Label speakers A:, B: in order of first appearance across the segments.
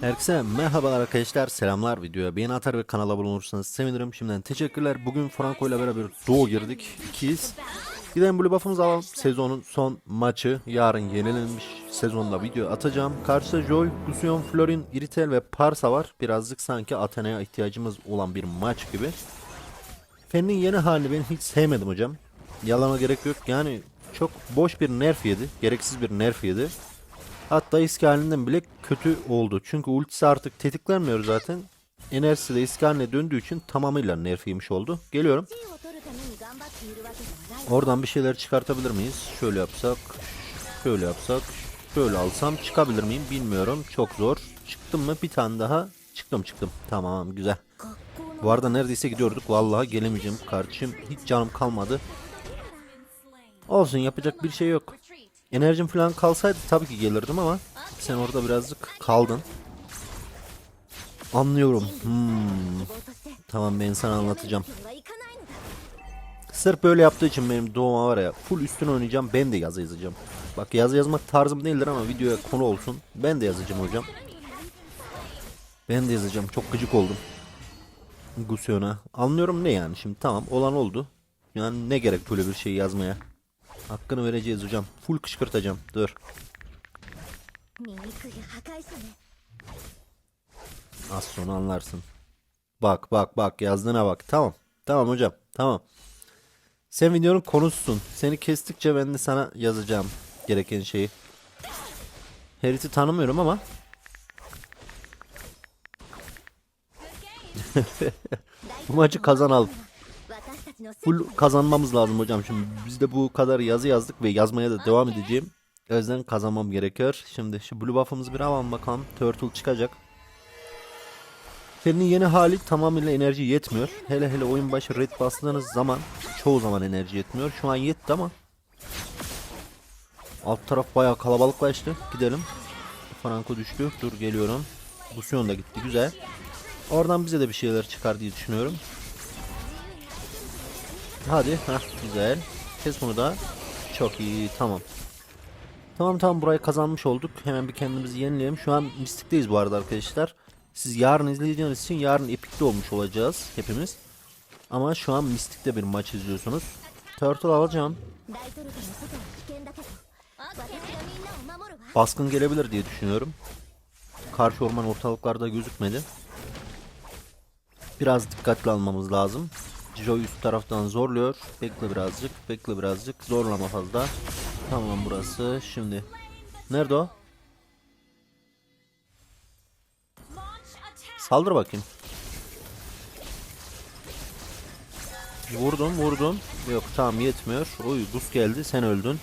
A: Herkese merhabalar arkadaşlar selamlar. Videoya beğeni atar ve kanala abone olursanız sevinirim. Şimdiden teşekkürler. Bugün Franco ile beraber Doğu girdik. İkiyiz. Gidelim blue buff'ımızı alalım. Sezonun son maçı. Yarın yenilenmiş sezonda video atacağım. Karşıda Joy, Gusion, Florin, Iritel ve Parsa var. Birazcık sanki Athena'ya ihtiyacımız olan bir maç gibi. Fen'in yeni halini ben hiç sevmedim hocam. Yalana gerek yok. Yani çok boş bir nerf yedi. Gereksiz bir nerf yedi Hatta eski bile kötü oldu. Çünkü ultisi artık tetiklenmiyor zaten. Enerjisi de eski haline döndüğü için tamamıyla nerf yemiş oldu. Geliyorum. Oradan bir şeyler çıkartabilir miyiz? Şöyle yapsak. Şöyle yapsak. Şöyle alsam çıkabilir miyim bilmiyorum. Çok zor. Çıktım mı bir tane daha. Çıktım çıktım. Tamam güzel. Bu arada neredeyse gidiyorduk. Vallahi gelemeyeceğim kardeşim. Hiç canım kalmadı. Olsun yapacak bir şey yok. Enerjim falan kalsaydı tabii ki gelirdim ama sen orada birazcık kaldın. Anlıyorum. Hmm. Tamam ben sana anlatacağım. Sırf böyle yaptığı için benim doğuma var ya full üstüne oynayacağım ben de yazı yazacağım. Bak yazı yazmak tarzım değildir ama videoya konu olsun. Ben de yazacağım hocam. Ben de yazacağım çok gıcık oldum. Gusyona. Anlıyorum ne yani şimdi tamam olan oldu. Yani ne gerek böyle bir şey yazmaya. Hakkını vereceğiz hocam. Full kışkırtacağım. Dur. Az sonra anlarsın. Bak bak bak yazdığına bak. Tamam. Tamam hocam. Tamam. Sen videonun konususun. Seni kestikçe ben de sana yazacağım gereken şeyi. Herifi tanımıyorum ama. Bu maçı kazanalım full kazanmamız lazım hocam. Şimdi biz de bu kadar yazı yazdık ve yazmaya da devam edeceğim. O yüzden kazanmam gerekiyor. Şimdi şu blue buff'ımızı bir alalım bakalım. Turtle çıkacak. Senin yeni hali tamamıyla enerji yetmiyor. Hele hele oyun başı red bastığınız zaman çoğu zaman enerji yetmiyor. Şu an yetti ama alt taraf bayağı kalabalıklaştı. Gidelim. Franco düştü. Dur geliyorum. Busyon da gitti. Güzel. Oradan bize de bir şeyler çıkar diye düşünüyorum. Hadi. Heh, güzel. Kes bunu da. Çok iyi. Tamam. Tamam tamam burayı kazanmış olduk. Hemen bir kendimizi yenileyelim. Şu an mistikteyiz bu arada arkadaşlar. Siz yarın izleyeceğiniz için yarın epikte olmuş olacağız hepimiz. Ama şu an mistikte bir maç izliyorsunuz. Turtle alacağım. Baskın gelebilir diye düşünüyorum. Karşı orman ortalıklarda gözükmedi. Biraz dikkatli almamız lazım. Joy üst taraftan zorluyor. Bekle birazcık. Bekle birazcık. Zorlama fazla. Tamam burası. Şimdi. Nerede o? Saldır bakayım. Vurdum vurdum. Yok tamam yetmiyor. Oy buz geldi sen öldün.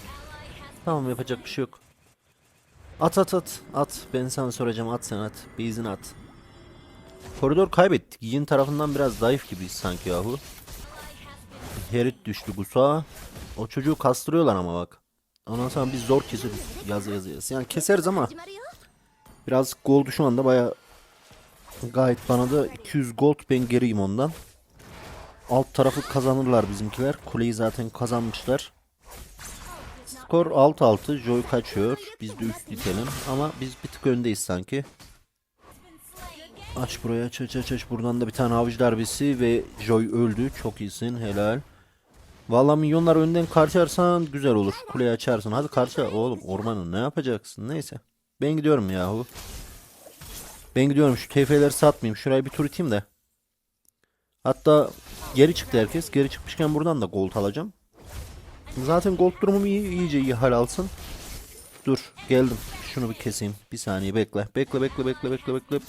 A: Tamam yapacak bir şey yok. At at at at. Ben sana soracağım at sen at. Bir izin at. Koridor kaybettik. Yin tarafından biraz zayıf gibiyiz sanki yahu. Herit düştü Gusa. O çocuğu kastırıyorlar ama bak. Ondan sonra biz zor keseriz. Yaz yaz yaz. Yani keseriz ama biraz gold şu anda baya gayet bana da 200 gold ben geriyim ondan. Alt tarafı kazanırlar bizimkiler. Kuleyi zaten kazanmışlar. Skor 6-6. Joy kaçıyor. Biz de üst itelim. Ama biz bir tık öndeyiz sanki. Aç buraya aç aç aç. Buradan da bir tane avcı darbesi ve Joy öldü. Çok iyisin. Helal. Vallahi milyonlar önden karşılarsan güzel olur. Kuleyi açarsın. Hadi karşı oğlum ormanı ne yapacaksın? Neyse. Ben gidiyorum yahu. Ben gidiyorum şu TF'leri satmayayım. Şurayı bir tur iteyim de. Hatta geri çıktı herkes. Geri çıkmışken buradan da gold alacağım. Zaten gold durumum iyi, iyice iyi hal alsın. Dur geldim. Şunu bir keseyim. Bir saniye bekle. Bekle bekle bekle bekle bekle.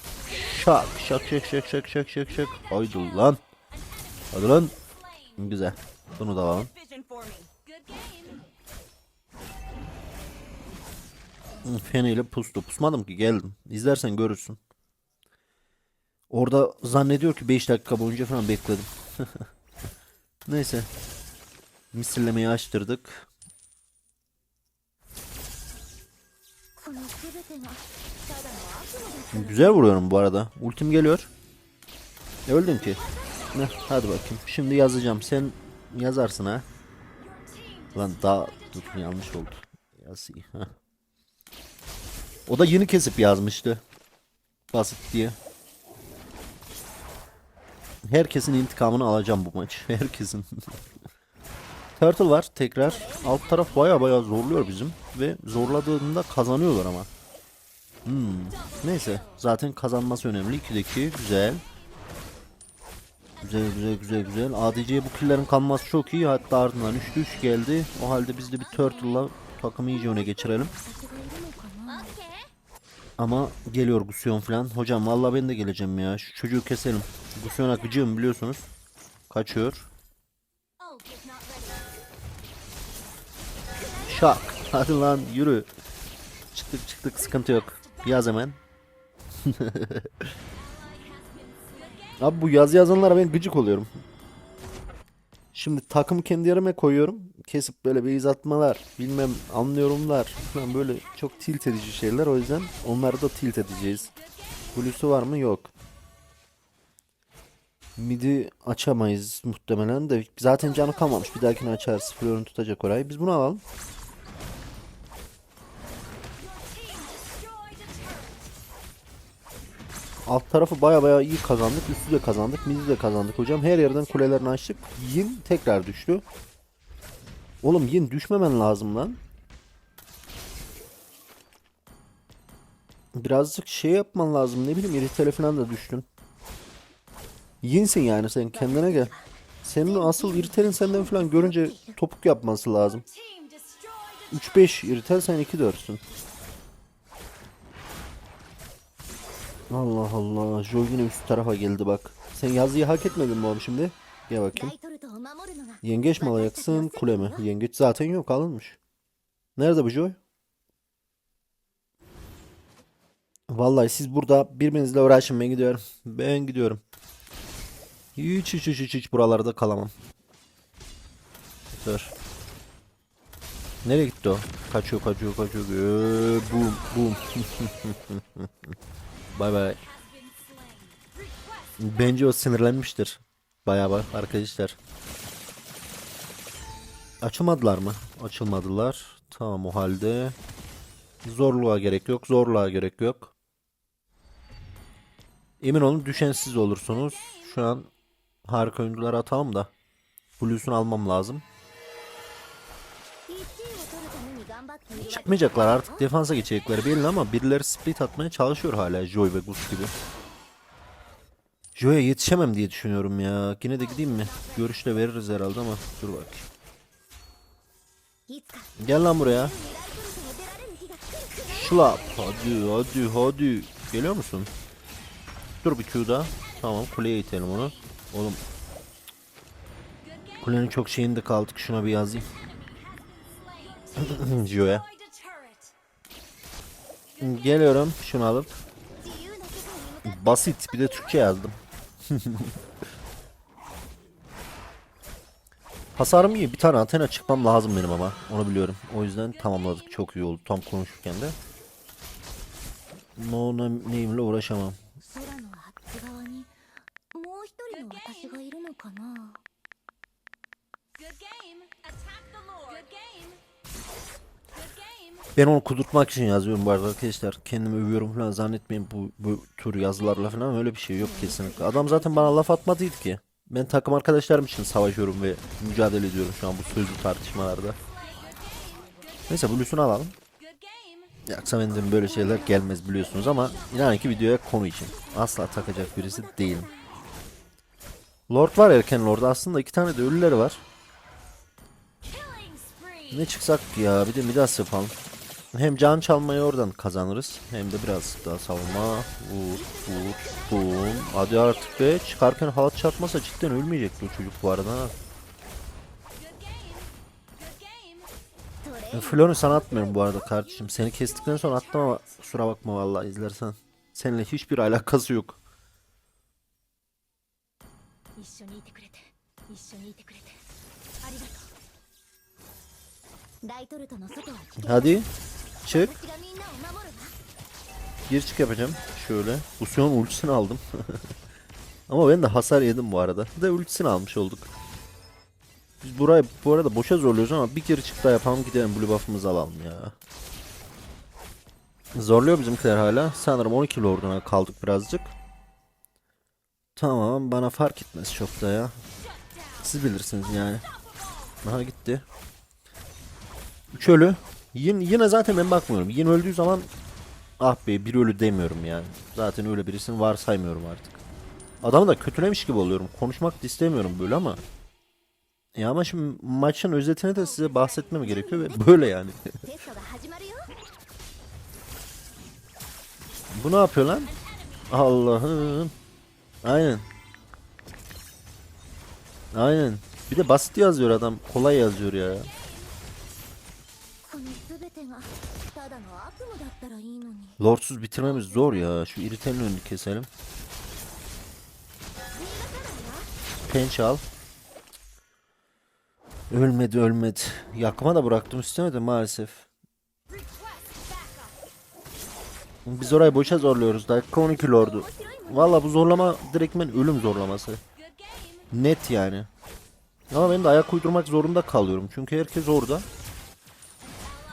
A: Şak şak şak şak şak şak şak şak. Haydi lan. Hadi lan. Güzel. Bunu da alalım. Feniyle pustu. Pusmadım ki geldim. İzlersen görürsün. Orada zannediyor ki 5 dakika boyunca falan bekledim. Neyse. Misillemeyi açtırdık. Güzel vuruyorum bu arada. Ultim geliyor. Öldün ki. Heh, hadi bakayım. Şimdi yazacağım. Sen yazarsın ha. Lan daha dur yanlış oldu. Yazayım. Heh. O da yeni kesip yazmıştı. basit diye. Herkesin intikamını alacağım bu maç. Herkesin. Turtle var tekrar. Alt taraf baya baya zorluyor bizim. Ve zorladığında kazanıyorlar ama. Hmm. Neyse. Zaten kazanması önemli. 2'de 2. Güzel. Güzel güzel güzel güzel. ADC bu killerin kalması çok iyi. Hatta ardından 3 3 geldi. O halde biz de bir Turtle'la takımı iyice öne geçirelim. Ama geliyor Gusion falan. Hocam valla ben de geleceğim ya. Şu çocuğu keselim. Gusion akıcığım biliyorsunuz. Kaçıyor. Şak. Hadi lan yürü. Çıktık çıktık sıkıntı yok. Yaz hemen. Abi bu yaz yazanlara ben gıcık oluyorum. Şimdi takımı kendi yerime koyuyorum. Kesip böyle beyaz atmalar, bilmem anlıyorumlar falan böyle çok tilt edici şeyler. O yüzden onları da tilt edeceğiz. Blue'su var mı? Yok. Midi açamayız muhtemelen de. Zaten canı kalmamış. Bir dahakine açarız. Flor'un tutacak orayı. Biz bunu alalım. Alt tarafı baya baya iyi kazandık. Üstü de kazandık. Midi de kazandık hocam. Her yerden kulelerini açtık. Yin tekrar düştü. Oğlum Yin düşmemen lazım lan. Birazcık şey yapman lazım. Ne bileyim iritele falan da düştün. Yinsin yani sen kendine gel. Senin asıl iritelin senden falan görünce topuk yapması lazım.
B: Team destroyed.
A: 3-5 iritel sen 2-4'sün. Allah Allah. Joe yine üst tarafa geldi bak. Sen yazıyı hak etmedin mi oğlum şimdi? Gel bakayım. Yengeç mi alacaksın? Kule mi? Yengeç zaten yok alınmış. Nerede bu Joy? Vallahi siz burada birbirinizle uğraşın ben gidiyorum. Ben gidiyorum. Hiç hiç hiç hiç, hiç buralarda kalamam. Dur. Nereye gitti o? Kaçıyor kaçıyor kaçıyor. Ee, boom boom. Bay bay. Bence o sinirlenmiştir. Bayağı bak arkadaşlar. Açılmadılar mı? Açılmadılar. Tamam o halde. Zorluğa gerek yok. Zorluğa gerek yok. Emin olun düşen siz olursunuz. Şu an harika oyuncuları atalım da. Blues'unu almam lazım. Çıkmayacaklar artık defansa geçecekleri belli ama birileri split atmaya çalışıyor hala Joy ve Gus gibi. Joy'a yetişemem diye düşünüyorum ya. Yine de gideyim mi? Görüşle veririz herhalde ama dur bak. Gel lan buraya. Şlap. Hadi hadi hadi. Geliyor musun? Dur bir Q'da. Tamam kuleye itelim onu. Oğlum. Kulenin çok şeyinde kaldık. Şuna bir yazayım.
B: Joe'ya.
A: Geliyorum şunu alıp. Basit bir de Türkçe yazdım. Hasarım iyi. Bir tane antena çıkmam lazım benim ama. Onu biliyorum. O yüzden tamamladık. Çok iyi oldu. Tam konuşurken de. No name'le uğraşamam.
B: Good game. Attack the Lord. Good game.
A: Ben onu kudurtmak için yazıyorum bu arada arkadaşlar. Kendimi övüyorum falan zannetmeyin bu, bu tür yazılarla falan öyle bir şey yok kesinlikle. Adam zaten bana laf atmadıydı ki. Ben takım arkadaşlarım için savaşıyorum ve mücadele ediyorum şu an bu sözlü tartışmalarda. Neyse Blue'sunu alalım. Yoksa benden böyle şeyler gelmez biliyorsunuz ama inanın ki videoya konu için. Asla takacak birisi değilim. Lord var erken Lord aslında iki tane de ölüleri var. Ne çıksak ya bir de Midas yapalım. Hem can çalmayı oradan kazanırız hem de biraz daha savunma. Vur vur boom. Hadi artık be çıkarken halat çarpmasa cidden ölmeyecek bu çocuk bu arada. Flor'u sana atmıyorum bu arada kardeşim. Seni kestikten sonra attım ama kusura bakma vallahi izlersen. Seninle hiçbir alakası yok. Hadi. Çık. Gir çık yapacağım. Şöyle. Usion ultisini aldım. Ama ben de hasar yedim bu arada. Bir de ultisini almış olduk. Biz burayı bu arada boşa zorluyoruz ama bir kere çık daha yapalım gidelim blue buff'ımızı alalım ya. Zorluyor bizimkiler hala. Sanırım 12 lorduna kaldık birazcık. Tamam bana fark etmez çok da ya. Siz bilirsiniz yani. Aha gitti. 3 ölü. Yine, zaten ben bakmıyorum. Yine öldüğü zaman ah be bir ölü demiyorum yani. Zaten öyle birisini varsaymıyorum artık. Adamı da kötülemiş gibi oluyorum. Konuşmak da istemiyorum böyle ama. Ya ama şimdi maçın özetini de size bahsetmem gerekiyor ve böyle yani. Bu ne yapıyor lan? Allah'ım. Aynen. Aynen. Bir de basit yazıyor adam. Kolay yazıyor ya. Lordsuz bitirmemiz zor ya. Şu iritenin önünü keselim. Penç al. Ölmedi ölmedi. Yakma da bıraktım istemedi maalesef. Biz orayı boşa zorluyoruz. Dakika 12 lordu. Valla bu zorlama direktmen ölüm zorlaması. Net yani. Ama ben de ayak uydurmak zorunda kalıyorum. Çünkü herkes orada.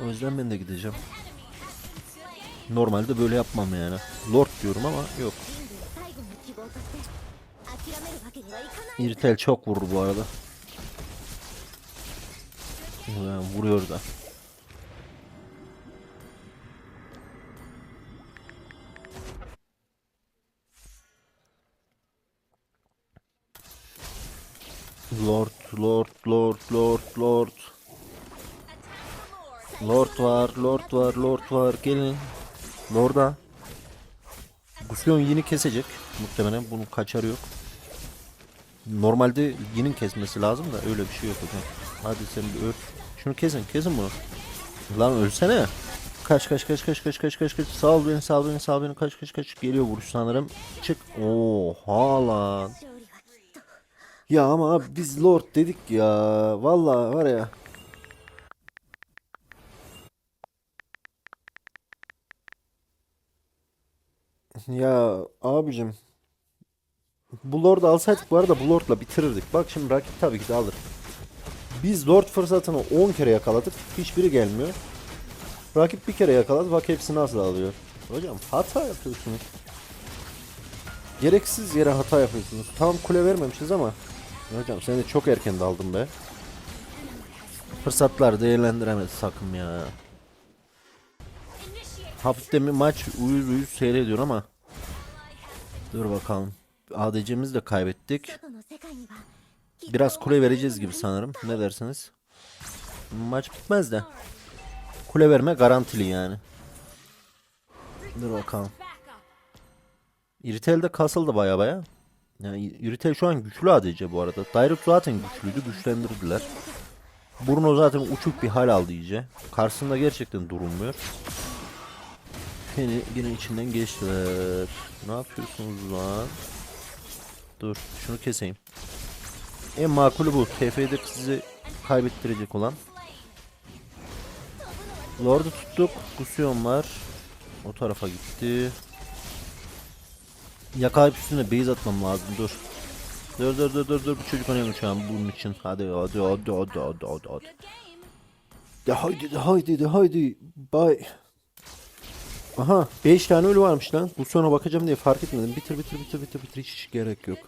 A: O yüzden ben de gideceğim. Normalde böyle yapmam yani. Lord diyorum ama yok. İrtel çok vurur bu arada. Yani vuruyor da. Lord, Lord, Lord, Lord, Lord. Lord var, Lord var, Lord var. Gelin. Morda. Gusyon yeni kesecek. Muhtemelen bunun kaçarı yok. Normalde yinin kesmesi lazım da öyle bir şey yok hocam. Hadi sen bir öl. Şunu kesin kesin bunu. Lan ölsene. Kaç kaç kaç kaç kaç kaç kaç kaç. Sal beni sal beni sal beni kaç kaç kaç. Geliyor vuruş sanırım. Çık. Oha lan. Ya ama biz lord dedik ya. Vallahi var ya. Ya abicim. Bu Lord'u alsaydık bu arada bu Lord'la bitirirdik. Bak şimdi rakip tabii ki de alır. Biz Lord fırsatını 10 kere yakaladık. Hiçbiri gelmiyor. Rakip bir kere yakaladı. Bak hepsini nasıl alıyor. Hocam hata yapıyorsunuz. Gereksiz yere hata yapıyorsunuz. Tam kule vermemişiz ama. Hocam seni çok erken daldım be. Fırsatlar değerlendiremez sakın ya. Hafifte mi maç uyuz uyuz seyrediyor ama. Dur bakalım. ADC'mizi de kaybettik. Biraz kule vereceğiz gibi sanırım. Ne dersiniz? Maç bitmez de. Kule verme garantili yani. Dur bakalım.
B: Iritel
A: de kasıldı baya baya. Yani Iritel şu an güçlü ADC bu arada. Direct zaten güçlüydü. Güçlendirdiler. Bruno zaten uçuk bir hal aldı iyice. Karşısında gerçekten durulmuyor. Beni yine içinden geçtiler. Ne yapıyorsunuz lan? Dur şunu keseyim. En makulü bu. TF'de sizi kaybettirecek olan. Lord'u tuttuk. Gusion var. O tarafa gitti. Yakalayıp üstüne base atmam lazım dur. Dur dur dur dur dur bu çocuk önemli şu an bunun için. Hadi hadi hadi hadi hadi hadi. De haydi de haydi de haydi. Bay. Aha 5 tane ölü varmış lan. Bu sonra bakacağım diye fark etmedim. Bitir bitir bitir bitir bitir hiç, hiç gerek yok.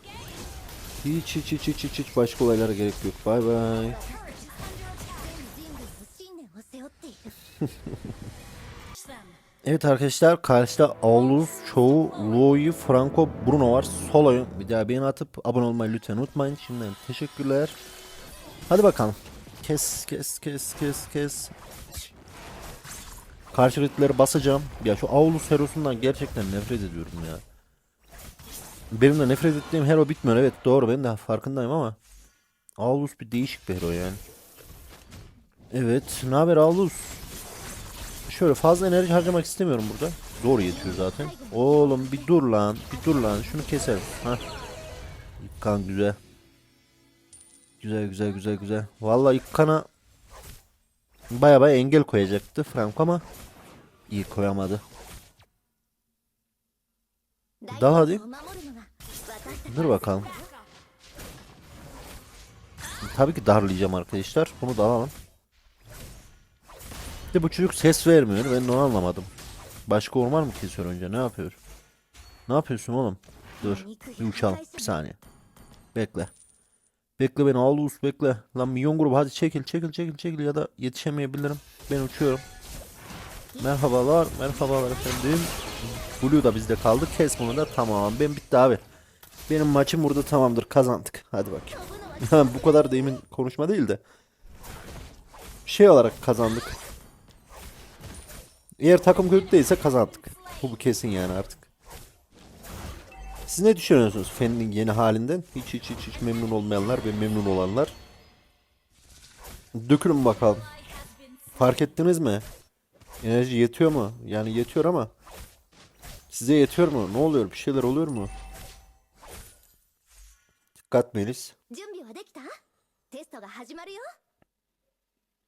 A: Hiç hiç hiç hiç hiç, hiç. başka olaylara gerek yok. Bay bay. evet arkadaşlar karşıda Aulus Çoğu Louis Franco Bruno var. Sol oyun. Bir daha beğeni atıp abone olmayı lütfen unutmayın. Şimdiden teşekkürler. Hadi bakalım. Kes kes kes kes kes. Karşı ritleri basacağım. Ya şu Aulus herosundan gerçekten nefret ediyorum ya. Benim de nefret ettiğim hero bitmiyor. Evet doğru ben de farkındayım ama. Aulus bir değişik bir hero yani. Evet ne haber Aulus? Şöyle fazla enerji harcamak istemiyorum burada. Zor yetiyor zaten. Oğlum bir dur lan. Bir dur lan. Şunu keselim. Hah. İkkan güzel. Güzel güzel güzel güzel. Vallahi İkkan'a Baya baya engel koyacaktı Franco ama iyi koyamadı. Daha
C: değil.
A: Dur bakalım. Tabii ki darlayacağım arkadaşlar. Bunu da alalım. De bu çocuk ses vermiyor. Ben onu anlamadım. Başka orman mı kesiyor önce? Ne yapıyor? Ne yapıyorsun oğlum? Dur. Bir uçalım. Bir saniye. Bekle. Bekle beni Aldous bekle. Lan milyon grubu hadi çekil çekil çekil çekil ya da yetişemeyebilirim. Ben uçuyorum. Merhabalar. Merhabalar efendim. Blue da bizde kaldı. Kes bunu da tamam. Ben bitti abi. Benim maçım burada tamamdır. Kazandık. Hadi bakayım. Bu kadar da emin konuşma değil de. Şey olarak kazandık. Eğer takım kötü değilse kazandık. Bu kesin yani artık. Siz ne düşünüyorsunuz Fen'in yeni halinden? Hiç hiç hiç hiç memnun olmayanlar ve memnun olanlar. Dökülün bakalım. Fark ettiniz mi? Enerji yetiyor mu? Yani yetiyor ama size yetiyor mu? Ne oluyor? Bir şeyler oluyor mu? Dikkat Melis.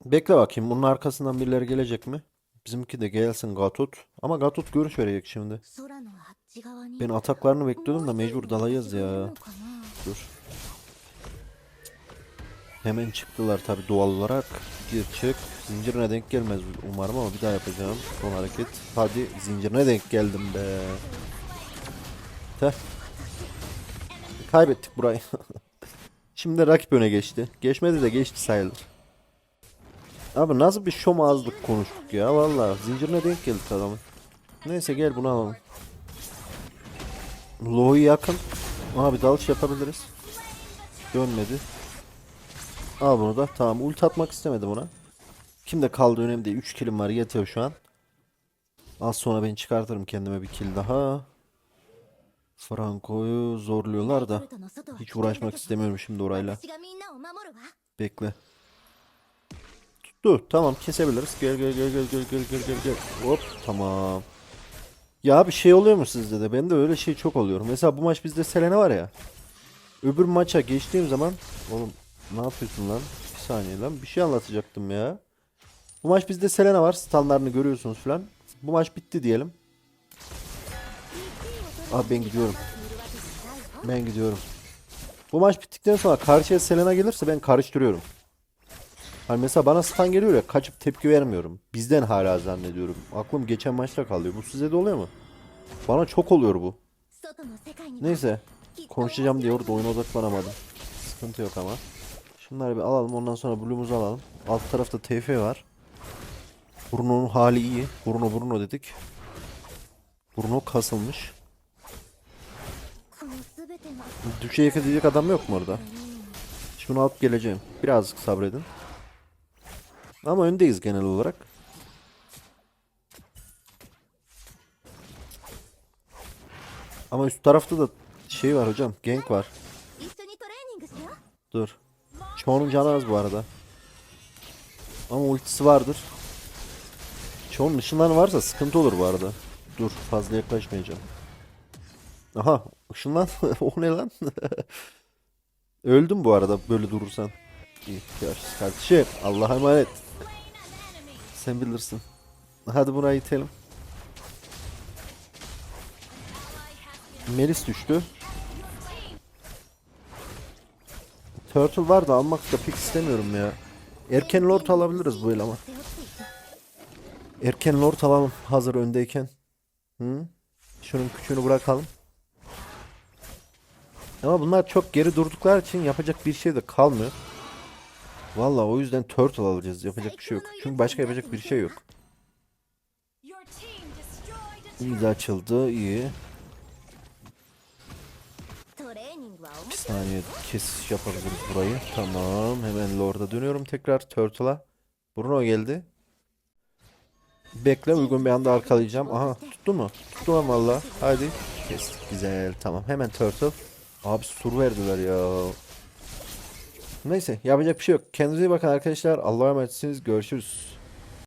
A: Bekle bakayım. Bunun arkasından birileri gelecek mi? Bizimki de gelsin Gatot. Ama Gatot görüş verecek şimdi. Ben ataklarını bekliyordum da mecbur dalayız ya. Dur. Hemen çıktılar tabi doğal olarak. Gir çık. Zincirine denk gelmez umarım ama bir daha yapacağım. Son hareket. Hadi zincirine denk geldim be. Teh. Kaybettik burayı. Şimdi rakip öne geçti. Geçmedi de geçti sayılır. Abi nasıl bir şomazlık konuştuk ya valla. Zincirine denk geldik adamın. Neyse gel bunu alalım. Low yakın. Abi dalış yapabiliriz. Dönmedi. Al bunu da. Tamam ulti atmak istemedim ona. Kimde kaldı önemli değil. 3 kilim var yetiyor şu an. Az sonra ben çıkartırım kendime bir kill daha. Franco'yu zorluyorlar da hiç uğraşmak istemiyorum şimdi orayla. Bekle. Tuttu. Tamam kesebiliriz. Gel gel gel gel gel gel gel gel. Hop tamam. Ya bir şey oluyor mu sizde de? Bende öyle şey çok oluyor. Mesela bu maç bizde Selena var ya. Öbür maça geçtiğim zaman oğlum ne yapıyorsun lan? Bir saniye lan. Bir şey anlatacaktım ya. Bu maç bizde Selena var. Standlarını görüyorsunuz falan. Bu maç bitti diyelim. Abi ben gidiyorum. Ben gidiyorum. Bu maç bittikten sonra karşıya Selena gelirse ben karıştırıyorum. Hani mesela bana stun geliyor ya kaçıp tepki vermiyorum. Bizden hala zannediyorum. Aklım geçen maçta kalıyor. Bu size de oluyor mu? Bana çok oluyor bu. Neyse. Konuşacağım diye orada oyuna odaklanamadım. Sıkıntı yok ama. Şunları bir alalım ondan sonra Blue'umuzu alalım. Alt tarafta TF var. Bruno'nun hali iyi. Bruno Bruno dedik. Bruno kasılmış. Düşe yıkayacak adam yok mu orada? Şunu alıp geleceğim. Birazcık sabredin. Ama öndeyiz genel olarak. Ama üst tarafta da şey var hocam. Gank var. Dur. Çoğunun canı az bu arada. Ama ultisi vardır. Çoğunun ışınları varsa sıkıntı olur bu arada. Dur fazla yaklaşmayacağım. Aha ışınlan o ne lan? Öldüm bu arada böyle durursan. İyi kardeşim. Allah'a emanet. Sen bilirsin. Hadi burayı itelim. Melis düştü. Turtle var da almak da pek istemiyorum ya. Erken lord alabiliriz bu ama. Erken lord alalım hazır öndeyken. Hı? Şunun küçüğünü bırakalım. Ama bunlar çok geri durdukları için yapacak bir şey de kalmıyor. Valla o yüzden turtle alacağız. Yapacak bir şey yok. Çünkü başka yapacak bir şey yok. İmza açıldı. iyi. Bir saniye kesiş yapabiliriz burayı. Tamam. Hemen Lord'a dönüyorum tekrar Turtle'a. Bruno geldi. Bekle uygun bir anda arkalayacağım. Aha tuttu mu? Tuttu lan valla. Hadi. Kestik güzel. Tamam hemen Turtle. Abi sur verdiler ya. Neyse yapacak bir şey yok. Kendinize iyi bakın arkadaşlar. Allah'a emanetsiniz. Görüşürüz.